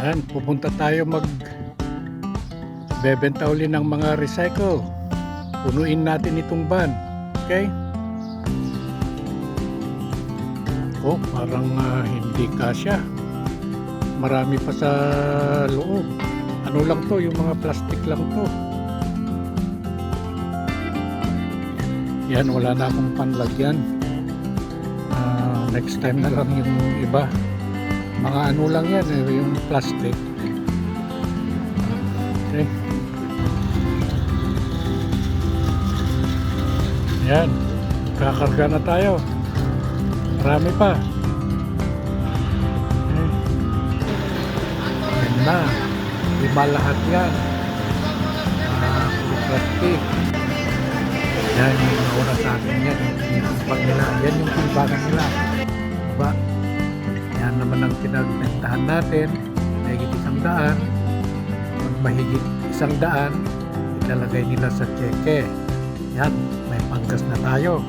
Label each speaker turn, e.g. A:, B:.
A: Yan, pupunta tayo mag bebenta uli ng mga recycle. Punuin natin itong van. Okay? Oh, parang ah, hindi kasya. Marami pa sa loob. Ano lang to, yung mga plastic lang to. Yan, wala na akong panlagyan. Ah, next time na lang yung iba. Mga ano lang yan, eh, yung plastic. Okay. Yan, kakarga na tayo. Marami pa. Okay. Yan na. Iba lahat yan. Ah, plastic. Yan yung nauna sa akin yan. Yung timbang nila. Yan yung timbangan nila. Pinagbentahan natin. Mahigit isang daan. Mahigit isang daan, ilalagay nila sa cheque. Yan, may panggas na tayo.